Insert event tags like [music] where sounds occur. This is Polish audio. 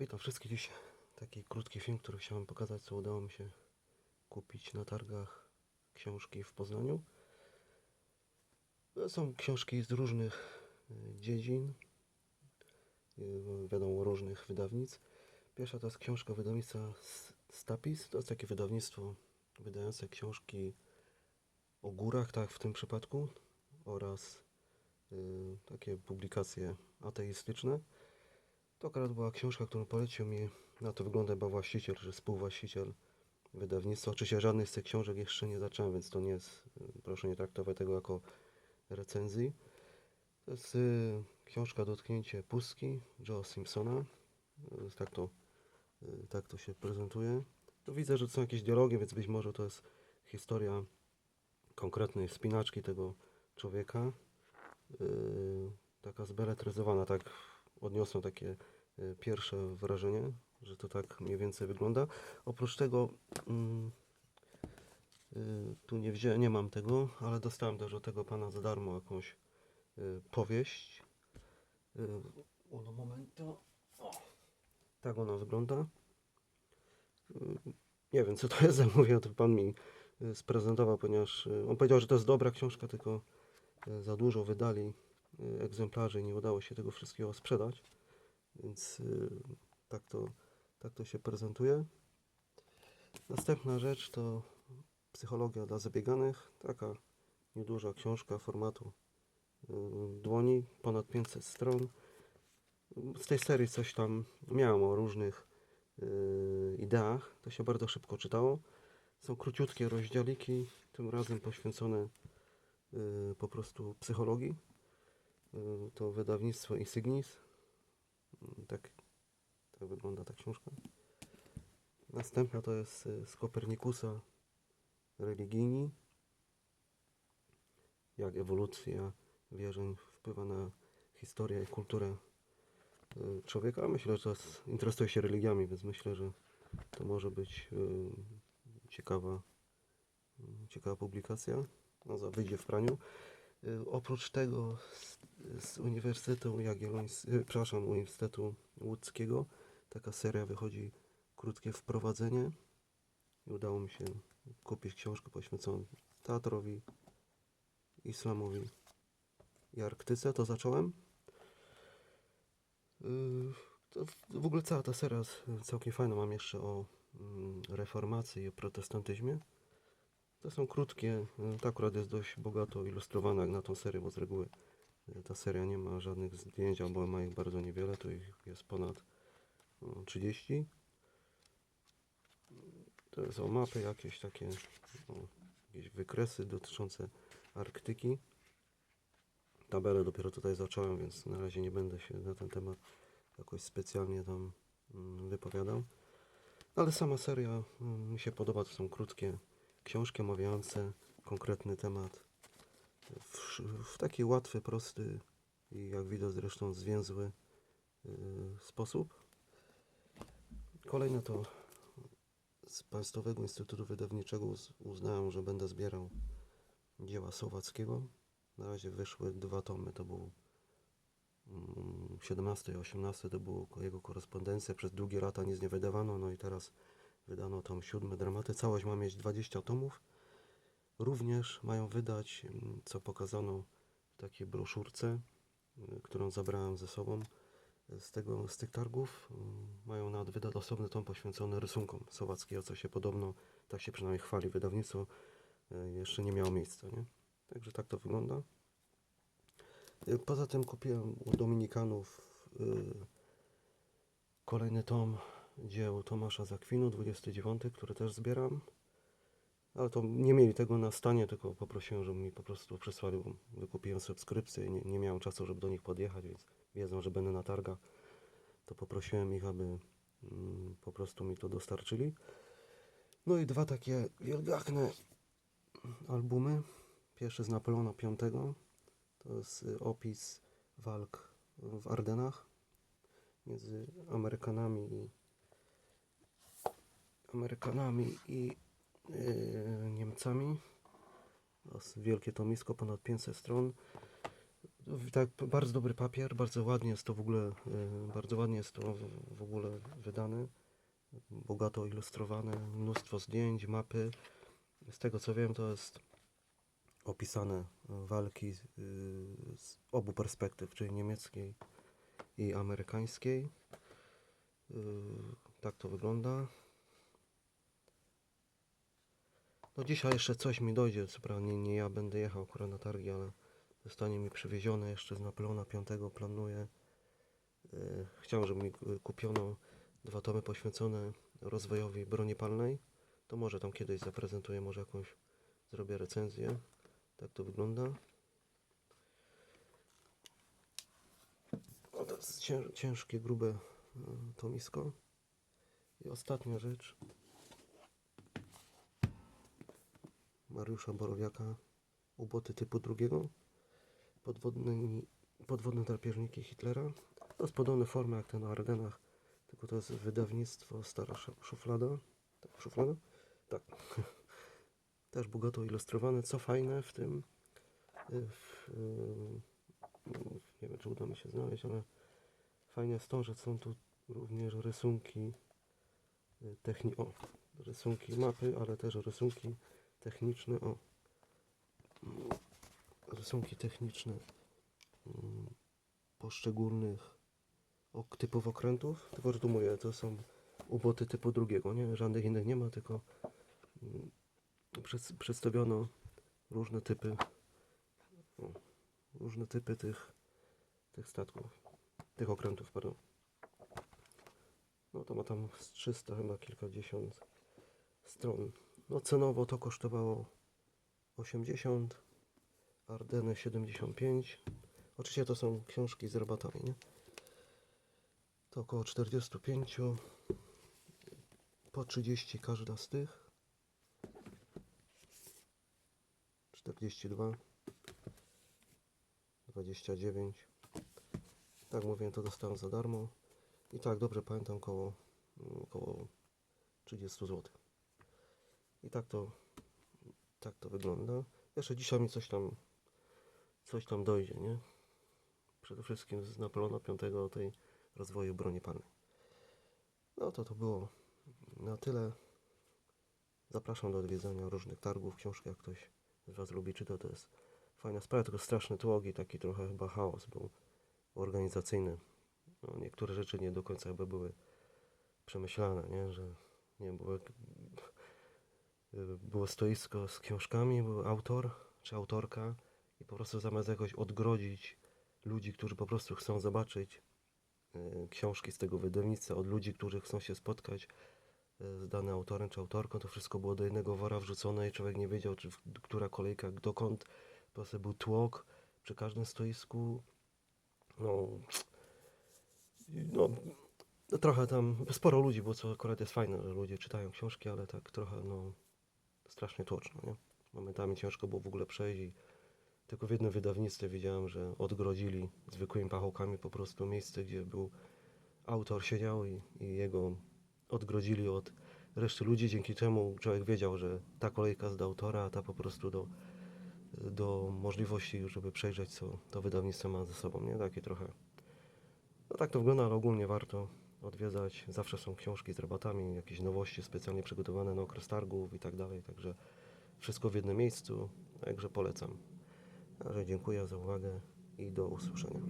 Witam wszystkich dziś. Taki krótki film, który chciałem pokazać, co udało mi się kupić na targach książki w Poznaniu. To są książki z różnych y, dziedzin, y, wiadomo, różnych wydawnictw. Pierwsza to jest książka wydawnictwa Stapis. To jest takie wydawnictwo wydające książki o górach, tak w tym przypadku, oraz y, takie publikacje ateistyczne. To akurat była książka, którą polecił mi, na to wygląda chyba właściciel, czy współwłaściciel wydawnictwa. Oczywiście żadnych z tych książek jeszcze nie zacząłem, więc to nie jest, y, proszę nie traktować tego jako recenzji. To jest y, książka Dotknięcie pustki Joe Simpsona. Tak, to, y, tak to się prezentuje. Tu widzę, że to są jakieś dialogi, więc być może to jest historia konkretnej wspinaczki tego człowieka. Y, taka zbeletryzowana, tak odniosłem takie y, pierwsze wrażenie, że to tak mniej więcej wygląda. Oprócz tego mm, y, tu nie wziąłem, nie mam tego, ale dostałem też od tego pana za darmo jakąś y, powieść. Uno momento. Tak ona wygląda. Nie wiem co to jest, [laughs] mówię, to pan mi sprezentował, ponieważ on powiedział, że to jest dobra książka, tylko za dużo wydali egzemplarzy i nie udało się tego wszystkiego sprzedać. Więc y, tak, to, tak to się prezentuje. Następna rzecz to Psychologia dla zabieganych. Taka nieduża książka formatu y, dłoni, ponad 500 stron. Z tej serii coś tam miałem o różnych y, ideach. To się bardzo szybko czytało. Są króciutkie rozdziałiki, tym razem poświęcone po prostu psychologii. Y, To wydawnictwo Insignis. Y, Tak, tak wygląda ta książka. Następna to jest y, z Kopernikusa religijni. Jak ewolucja wierzeń wpływa na historię i kulturę człowieka. Myślę, że jest, interesuje się religiami, więc myślę, że to może być ciekawa, ciekawa publikacja. No, wyjdzie w praniu. Y, Oprócz tego z, z Uniwersytetu Jagiellońskiego, y, przepraszam, Uniwersytetu Łódzkiego taka seria wychodzi krótkie wprowadzenie i udało mi się kupić książkę poświęconą teatrowi, islamowi i Arktyce. To zacząłem. Yy, To w- w ogóle cała ta seria jest całkiem fajna. Mam jeszcze o mm, reformacji i o protestantyzmie. To są krótkie. yy, Ta akurat jest dość bogato ilustrowana jak na tą serię, bo z reguły yy, ta seria nie ma żadnych zdjęć, albo ma ich bardzo niewiele. Tu ich jest ponad yy, 30. To jest o mapy jakieś takie, o, jakieś wykresy dotyczące Arktyki. Tabelę dopiero tutaj zacząłem, więc na razie nie będę się na ten temat jakoś specjalnie tam mm, wypowiadał. Ale sama seria mm, mi się podoba, to są krótkie książki omawiające konkretny temat w, w taki łatwy, prosty i jak widać zresztą zwięzły y, sposób. Kolejne to z Państwowego Instytutu Wydawniczego uz- uznałem, że będę zbierał dzieła Słowackiego. Na razie wyszły dwa tomy, to był mm, 17 i 18 to było jego korespondencja. Przez długie lata nic nie wydawano, no i teraz wydano tom siódmy dramaty. Całość ma mieć 20 tomów. Również mają wydać, mm, co pokazano w takiej broszurce, y, którą zabrałem ze sobą z, tego, z tych targów. y, Mają nawet wydać osobny tom poświęcony rysunkom Słowackiego, co się podobno, tak się przynajmniej chwali wydawnictwo, y, jeszcze nie miało miejsca. Nie? Także tak to wygląda. Y, Poza tym kupiłem u Dominikanów kolejny tom dzieł Tomasza Zakwinu, 29, który też zbieram. Ale to nie mieli tego na stanie, tylko poprosiłem, żeby mi po prostu przysłali, bo wykupiłem subskrypcję i nie, nie miałem czasu, żeby do nich podjechać, więc wiedzą, że będę na targach. To poprosiłem ich, aby mm, po prostu mi to dostarczyli. No i dwa takie wielgachne albumy. Pierwszy z Napoleona V. To jest y, opis walk w Ardenach między Amerykanami i Amerykanami i yy, Niemcami. To wielkie tomisko, ponad 500 stron. Tak, bardzo dobry papier, bardzo ładnie jest to w ogóle, y, bardzo ładnie jest to w, w ogóle wydane, bogato ilustrowane, mnóstwo zdjęć, mapy. Z tego co wiem, to jest opisane walki y, z obu perspektyw, czyli niemieckiej i amerykańskiej. Y, Tak to wygląda. No dzisiaj jeszcze coś mi dojdzie, co prawda nie, nie ja będę jechał akurat na targi, ale zostanie mi przywiezione jeszcze z Napoleona V planuję. Yy, Chciałem, żeby mi y, kupiono dwa tomy poświęcone rozwojowi broni palnej. To może tam kiedyś zaprezentuję, może jakąś zrobię recenzję. Tak to wygląda. O, to jest cięż, ciężkie, grube y, tomisko. I ostatnia rzecz. Mariusza Borowiaka. Uboty typu drugiego. Podwodne, podwodne drapieżniki Hitlera. To jest podobne formy jak ten o Ardenach. Tylko to jest wydawnictwo Stara Sz- Szuflada. Tak, szuflada? Tak. [laughs] Też bogato ilustrowane. Co fajne w tym. y, W, y, nie wiem, czy uda mi się znaleźć, ale fajne jest to, że są tu również rysunki y, techni... O, rysunki mapy, ale też rysunki techniczne. O, rysunki techniczne mm, poszczególnych typów okrętów. Tylko, że tu mówię, to są uboty typu drugiego, nie? Żadnych innych nie ma, tylko mm, przed, przedstawiono różne typy o, różne typy tych, tych statków, tych okrętów, pardon. No to ma tam z 300 chyba kilkadziesiąt stron. No cenowo to kosztowało 80, Ardeny 75. Oczywiście to są książki z rabatami, nie? To około 45. Po 30 każda z tych. 42. 29. Tak mówię, to dostałem za darmo. I tak, dobrze pamiętam, około, około 30 zł. I tak to, tak to wygląda. Jeszcze dzisiaj mi coś tam, coś tam dojdzie, nie? Przede wszystkim z Napoleona V o tej rozwoju broni palnej. No to to było na tyle. Zapraszam do odwiedzania różnych targów. Książki, jak ktoś z Was lubi czytać, to jest fajna sprawa, tylko straszny tłok i taki trochę chyba chaos był organizacyjny. No, niektóre rzeczy nie do końca chyba były przemyślane, nie? Że nie było, było stoisko z książkami, był autor czy autorka i po prostu zamiast jakoś odgrodzić ludzi, którzy po prostu chcą zobaczyć e, książki z tego wydawnictwa od ludzi, którzy chcą się spotkać e, z danym autorem czy autorką, to wszystko było do jednego wora wrzucone i człowiek nie wiedział, czy która kolejka, dokąd. Po prostu był tłok przy każdym stoisku. No, no, trochę tam, sporo ludzi było, co akurat jest fajne, że ludzie czytają książki, ale tak trochę, no, strasznie tłoczno, nie? Momentami ciężko było w ogóle przejść i tylko w jednym wydawnictwie widziałem, że odgrodzili zwykłymi pachołkami po prostu miejsce, gdzie był autor siedział i, i jego odgrodzili od reszty ludzi, dzięki czemu człowiek wiedział, że ta kolejka jest do autora, a ta po prostu do, do możliwości, żeby przejrzeć, co to wydawnictwo ma ze sobą, nie? Takie trochę no tak to wygląda, ale ogólnie warto odwiedzać. Zawsze są książki z rabatami, jakieś nowości specjalnie przygotowane na okres targów i tak dalej. Także wszystko w jednym miejscu, także polecam. Także dziękuję za uwagę i do usłyszenia.